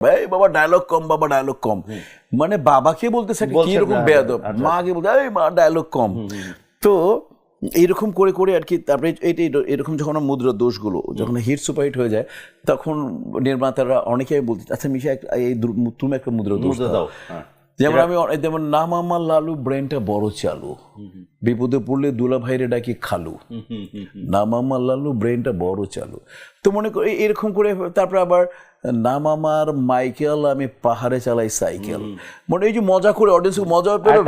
এই বাবা ডায়লগ কম বাবা ডায়লগ কম। মানে বাবাকে বলতেছে কি রকম বেয়াদব আচ্ছা। মাকে বলতে এই মা ডায়লগ কম। তো এইরকম করে করে আর কি তারপরে এইটা- এরকম যখন মুদ্রা দোষগুলো যখন হিট সুপারহিট হয়ে যায় তখন নির্মাতারা অনেকেই বলতে আচ্ছা মিশা এই তুমি একটা মুদ্রা দোষ দাও। দাও হ্যাঁ। যেমন আমি যেমন নাম আমার লালু ব্রেনটা বড় চালু। বিপদে পড়লে দুলা ভাইরে ডাকি খালু। নাম আমার লালু ব্রেনটা বড় চালু। তো মনে করি এরকম করে তারপরে আবার নাম আমার মাইকেল আমি পাহাড়ে চালাই সাইকেল। মানে এই যে মজা করে অডিয়েন্স মজা পেল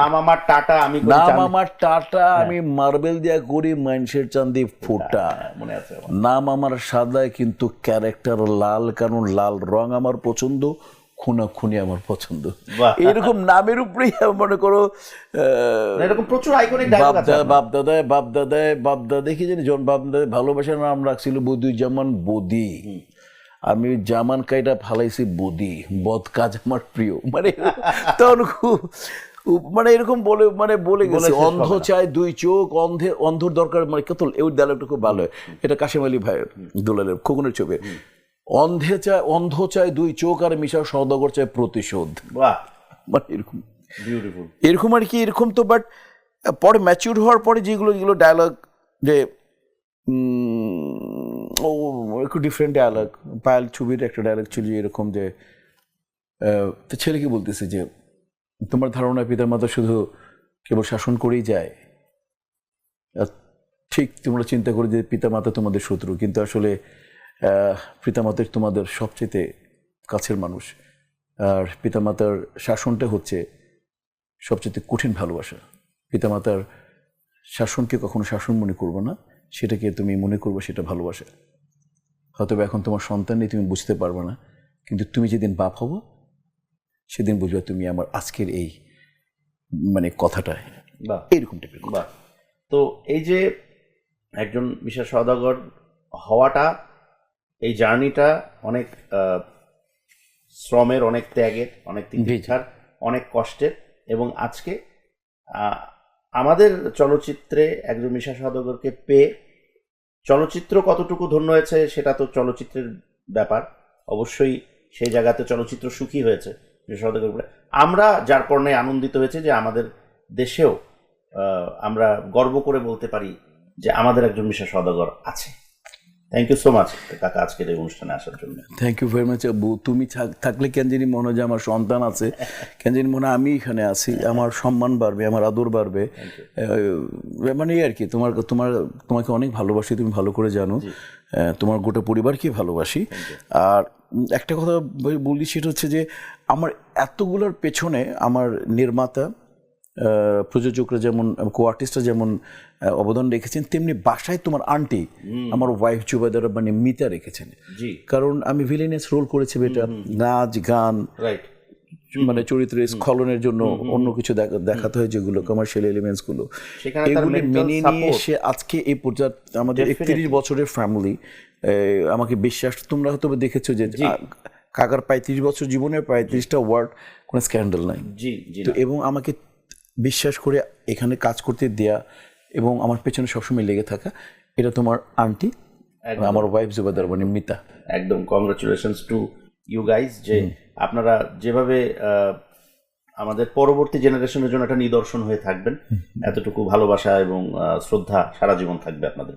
নাম আমার টাটা আমি নাম আমার টাটা আমি মার্বেল দিয়া করি মানুষের চান্দি ফোটা। মনে আছে নাম আমার সাদা কিন্তু ক্যারেক্টার লাল কারণ লাল রং আমার পছন্দ। খুনা খুনি আমার পছন্দ। এরকম নামের উপরেই মনে করো এরকম প্রচুর আইকনিক ডায়লগ আছে বাপদা বাপ দাদায় বাপ দাদায় বাপ দাদায় কি জানি জন বাপ দাদায় ভালোবাসার নাম রাখছিল বদিউজ্জামান বদি। আমি জামান কাইটা ফালাইছি বদি বদ কাজ আমার প্রিয়। মানে তখন খুব মানে এরকম বলে মানে বলে গেছে অন্ধ। চায় দুই চোখ অন্ধে অন্ধর দরকার মানে কত এই ডায়লগটা খুব ভালো হয়। এটা কাশিম আলী ভাই দুলালের খোকনের ছবি। অন্ধে চায় অন্ধ চায় দুই চোখ আর মিশা সৌদাগর চায় প্রতিশোধ। বাহ। মানে এরকম। বিউটিফুল এরকম আর কি এরকম তো বাট পরে ম্যাচিউর হওয়ার পরে যেগুলো যেগুলো ডায়লগ যে ও একটু ডিফারেন্ট ডায়ালগ পায়াল ছবির একটা ডায়ালগ ছিল যে এরকম যে তো ছেলেকে বলতেছে যে তোমার ধারণা পিতার মাতা শুধু কেবল শাসন করেই যায়। ঠিক তোমরা চিন্তা করো যে পিতা মাতা তোমাদের শত্রু কিন্তু আসলে পিতামাতার তোমাদের সবচেয়ে কাছের মানুষ। আর পিতামাতার শাসনটা হচ্ছে সবচেয়ে কঠিন ভালোবাসা। পিতামাতার শাসনকে কখনো শাসন মনে করব না সেটাকে তুমি মনে করবে সেটা ভালোবাসা। হয়তো এখন তোমার সন্তান নেই তুমি বুঝতে পারবে না কিন্তু তুমি যেদিন বাপ হব সেদিন বুঝবে তুমি আমার আজকের এই মানে কথাটা। বাহ। এইরকম টাইপের কথা। বাহ। তো এই যে একজন বিশেষ সদাগর হওয়াটা এই জার্নিটা অনেক শ্রমের অনেক ত্যাগের অনেক তিতিক্ষার অনেক কষ্টের এবং আজকে আমাদের চলচ্চিত্রে একজন মিশা সদাগরকে পেয়ে চলচ্চিত্র কতটুকু ধন্য হয়েছে সেটা তো চলচ্চিত্রের ব্যাপার। অবশ্যই সেই জায়গাতে চলচ্চিত্র সুখী হয়েছে মিশা সদাগর। আমরা যার পর্ণে আনন্দিত হয়েছে যে আমাদের দেশেও আমরা গর্ব করে বলতে পারি যে আমাদের একজন মিশা সদাগর আছে। থ্যাংক ইউ সো মাচ কাকা আজকের এই অনুষ্ঠানে আসার জন্য। থ্যাংক ইউ ভেরি মাচ আব্বু। তুমি থাক- থাকলে কেন জানি মনে হয় যে আমার সন্তান আছে। কেন জানি মনে আমি এখানে আছি। আমার সম্মান বাড়বে আমার আদর বাড়বে। মানে এই আর কি তোমার তোমার তোমাকে অনেক ভালোবাসি তুমি ভালো করে জানো। তোমার গোটা পরিবারকে ভালোবাসি। আর একটা কথা বল- সেটা হচ্ছে যে আমার এতগুলোর পেছনে আমার নির্মাতা প্রযোজকরা যেমন কো আর্টিস্টরা যেমন অবদান রেখেছেন তেমনি বাসায় তোমার আন্টি আমার ওয়াইফ জুবাদার মানে মিতা রেখেছেন। কারণ আমি ভিলেনিয়াস রোল করেছি বেটা নাচ গান রাইট মানে চরিত্রের স্খলনের জন্য অন্য কিছু দেখাতে হয় যেগুলো কমার্শিয়াল এলিমেন্টসগুলো। এগুলি মেনে নিয়ে support- সে আজকে এই পর্যায়ে আমাদের একত্রিশ বছরের ফ্যামিলি আমাকে বিশ্বাস তোমরা হয়তো দেখেছ যে কাকার পঁয়ত্রিশ বছর জীবনের পঁয়ত্রিশটা ওয়ার্ড কোনো স্ক্যান্ডাল নাই। জি জি। তো এবং আমাকে বিশ্বাস করে এখানে কাজ করতে দেয়া এবং আমার পেছনে সবসময় লেগে থাকা এটা তোমার আন্টি আমার ওয়াইফ জুবাদার মানে মিতা। একদম কংগ্রাচুলেশনস টু ইউ গাইজ যে আপনারা যেভাবে আমাদের পরবর্তী জেনারেশনের জন্য একটা নিদর্শন হয়ে থাকবেন। এতটুকু ভালোবাসা এবং শ্রদ্ধা সারা জীবন থাকবে আপনাদের।